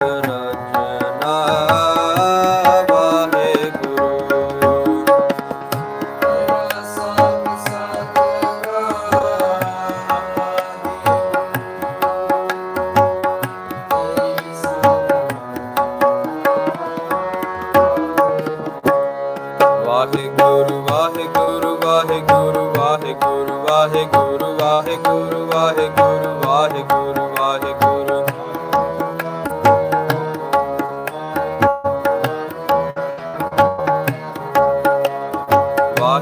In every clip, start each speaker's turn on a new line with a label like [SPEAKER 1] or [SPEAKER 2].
[SPEAKER 1] Good.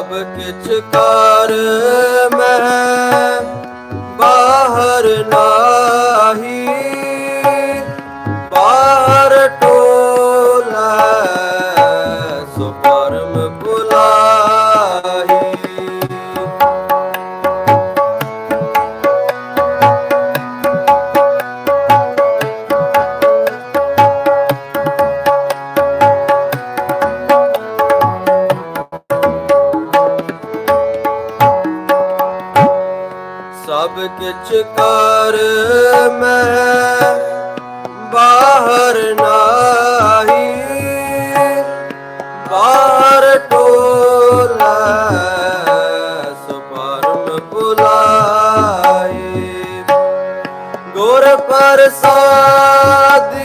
[SPEAKER 1] ਸਭ ਕਿਛ ਕਰ ਮੈਂ ਬਾਹਰ ਨਾਹੀ। ਸਭ ਕਿਛ ਕਰ ਮੈਂ ਬਾਹਰ ਨਾਹੀ। ਬਾਹਰ ਟੋਲਾ ਗੁਰ ਪ੍ਰਸਾਦ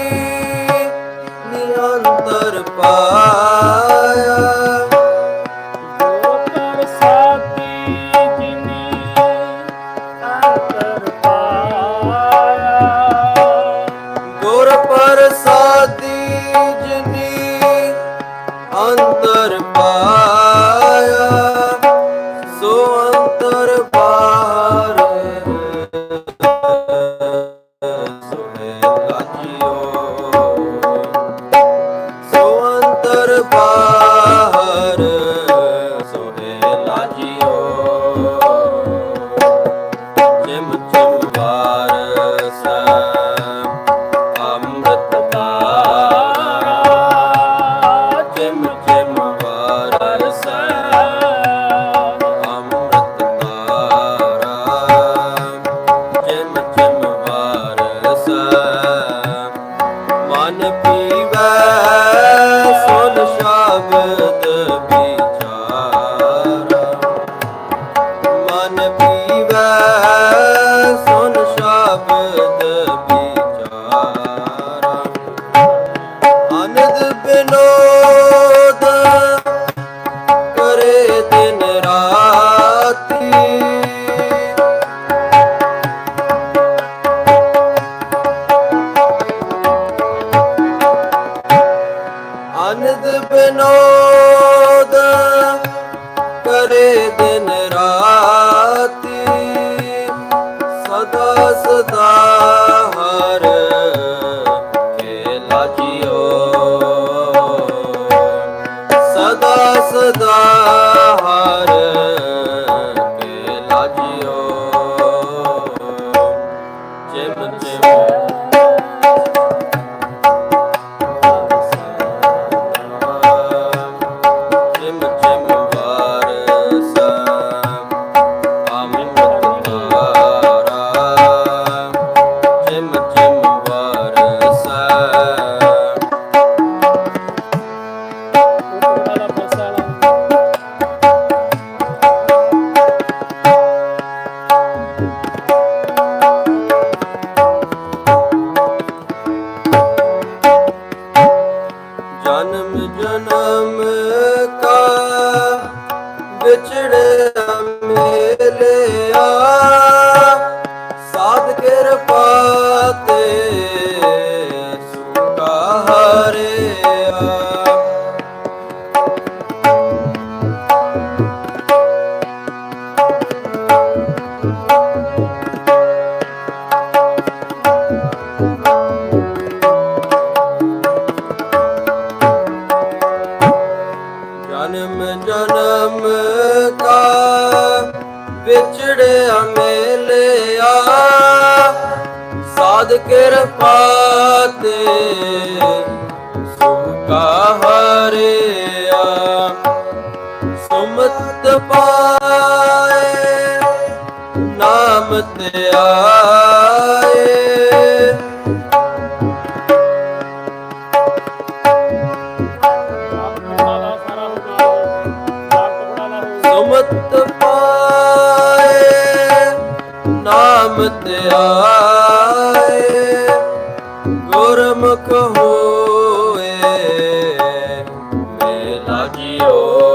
[SPEAKER 1] I'm a board. পাতে ਕਿਰਪਾ ਤੇ ਸੁਖਾ ਸੁਮਤ ਪਾਏ ਨਾਮ ਤੇ ਸੁਮਤ ਪਾਏ ਨਾਮ ਤੇ ਗੁਰਮੁਖ ਹੋਏ ਮੇਲਾ ਜੀਓ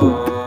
[SPEAKER 1] Thank you.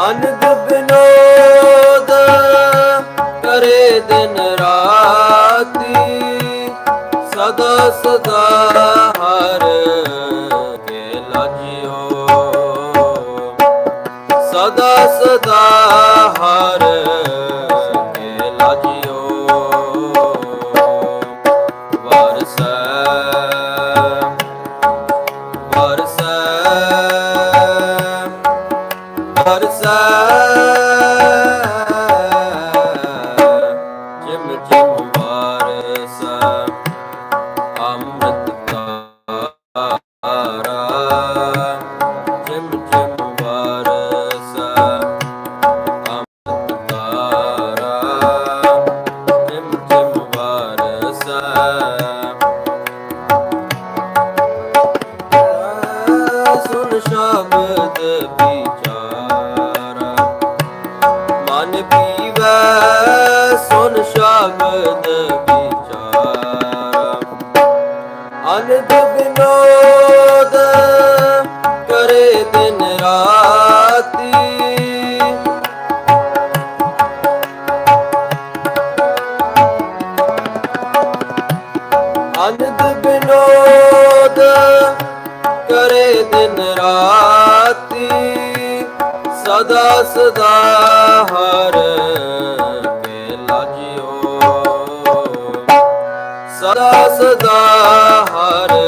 [SPEAKER 1] ਅਨਦ ਕਰੇ ਦਿਨ ਰਾਤੀ ਸਦਾ ਆਵੇ ਸੁਨ ਸ਼ਬਦ ਵਿਚਾਰਮ ਅਨਦ ਬਿਨੋਦ ਸਦਾ ਸਦਾ ਹਰ ਕੇ ਲਾਜਿਓ ਸਦਾ ਸਦਾ ਹਰ